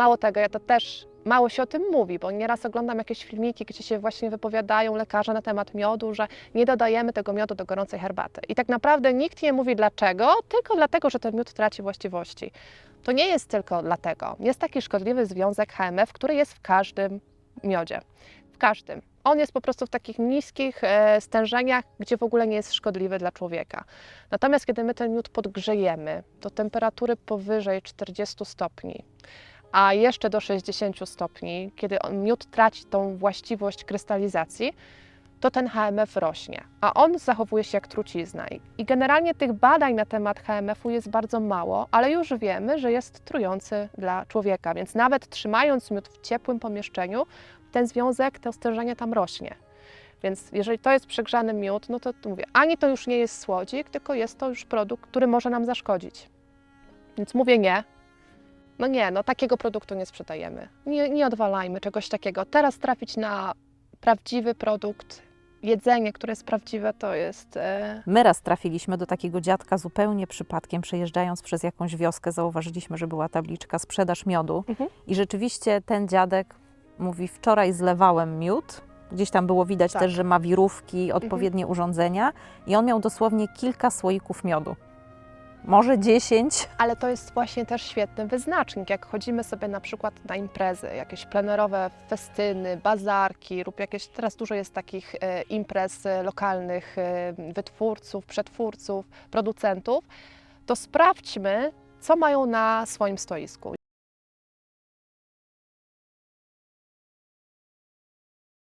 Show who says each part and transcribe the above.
Speaker 1: Mało tego, ja to też mało się o tym mówi, bo nieraz oglądam jakieś filmiki, gdzie się właśnie wypowiadają lekarze na temat miodu, że nie dodajemy tego miodu do gorącej herbaty. I tak naprawdę nikt nie mówi dlaczego, tylko dlatego, że ten miód traci właściwości. To nie jest tylko dlatego. Jest taki szkodliwy związek HMF, który jest w każdym miodzie. W każdym. On jest po prostu w takich niskich e, stężeniach, gdzie w ogóle nie jest szkodliwy dla człowieka. Natomiast kiedy my ten miód podgrzejemy do temperatury powyżej 40 stopni, a jeszcze do 60 stopni, kiedy miód traci tą właściwość krystalizacji, to ten HMF rośnie, a on zachowuje się jak trucizna. I- generalnie tych badań na temat HMF-u jest bardzo mało, ale już wiemy, że jest trujący dla człowieka, więc nawet trzymając miód w ciepłym pomieszczeniu, ten związek, to stężenie tam rośnie. Więc jeżeli to jest przegrzany miód, no to mówię, ani to już nie jest słodzik, tylko jest to już produkt, który może nam zaszkodzić. Więc mówię nie. No nie, no takiego produktu nie sprzedajemy. Nie, nie odwalajmy czegoś takiego. Teraz trafić na prawdziwy produkt, jedzenie, które jest prawdziwe, to jest... E...
Speaker 2: My raz trafiliśmy do takiego dziadka zupełnie przypadkiem, przejeżdżając przez jakąś wioskę, zauważyliśmy, że była tabliczka sprzedaż miodu
Speaker 1: Mhm.
Speaker 2: i rzeczywiście ten dziadek mówi, wczoraj zlewałem miód, gdzieś tam było widać
Speaker 1: Tak. Mhm.
Speaker 2: też, że ma wirówki, odpowiednie urządzenia i on miał dosłownie kilka słoików miodu. Może dziesięć.
Speaker 1: Ale to jest właśnie też świetny wyznacznik, jak chodzimy sobie na przykład na imprezy, jakieś plenerowe festyny, bazarki lub jakieś, teraz dużo jest takich e, imprez e, lokalnych e, wytwórców, przetwórców, producentów, to sprawdźmy, co mają na swoim stoisku.